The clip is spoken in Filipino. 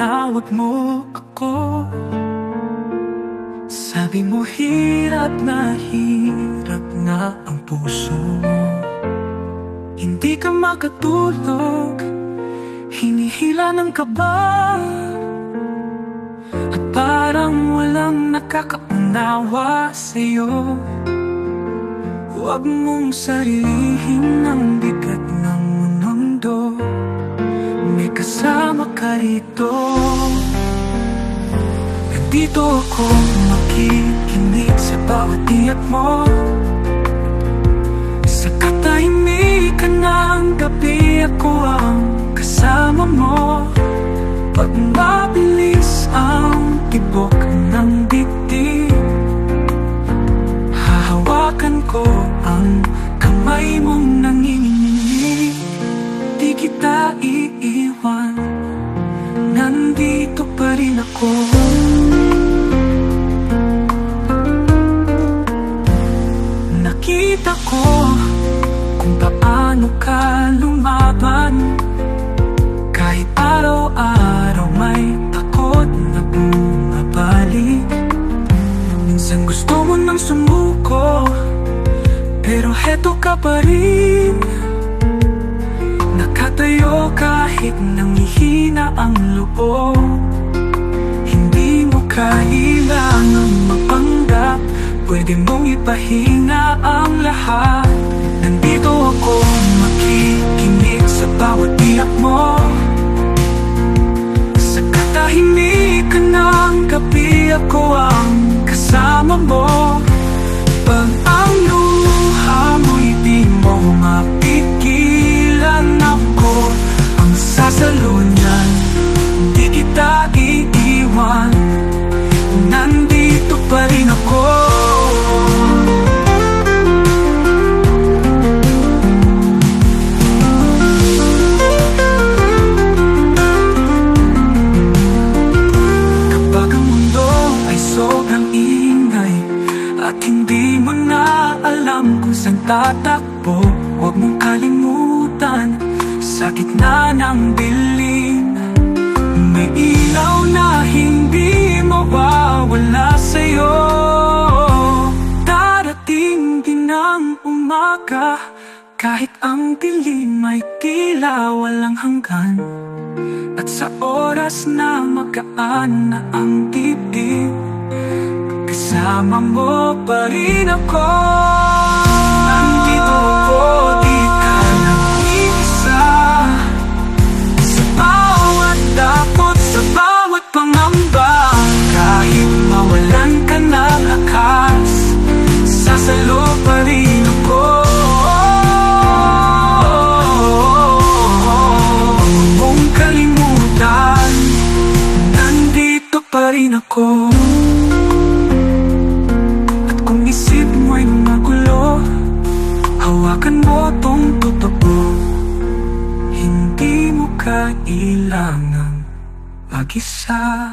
tinawag mo ako. Sabi mo hirap na hirap na ang puso mo. Hindi ka makatulog. Hinihila ng kaba. At parang walang nakakaunawa sa'yo. Huwag mong sarilihin ang bigat ng mundo kasama ka rito. Nandito ako makikinig sa bawat iyak mo. Sa katahimikan ng gabi ako ang kasama mo. Pag Nakita ko kung paano ka lumaban. Kahit araw-araw may takot na bumabalik Minsan gusto mo nang sumuko Pero heto ka pa rin. Nakatayo kahit nangihina ang loob. Hindi mo kailangang mapanggap Pwede mong ipahinga ang lahat. Nandito ako makikinig sa bawat iyak mo At hindi mo na alam kung saan tatakbo? Huwag mong kalimutan Sa gitna ng dilim. May ilaw na hindi mawawala sa'yo. Darating din ang umaga Kahit ang dilim ay tila walang hanggan. At sa oras na magaan na ang dibdib Kasama mo pa rin ako. Nandito ako, di ka nag-iisa. Sa bawat dakot, sa bawat pangamba Kahit mawalan ka ng lakas Sasalo pa rin ako. Mong kalimutan Nandito pa rin ako kailangan mag-isa.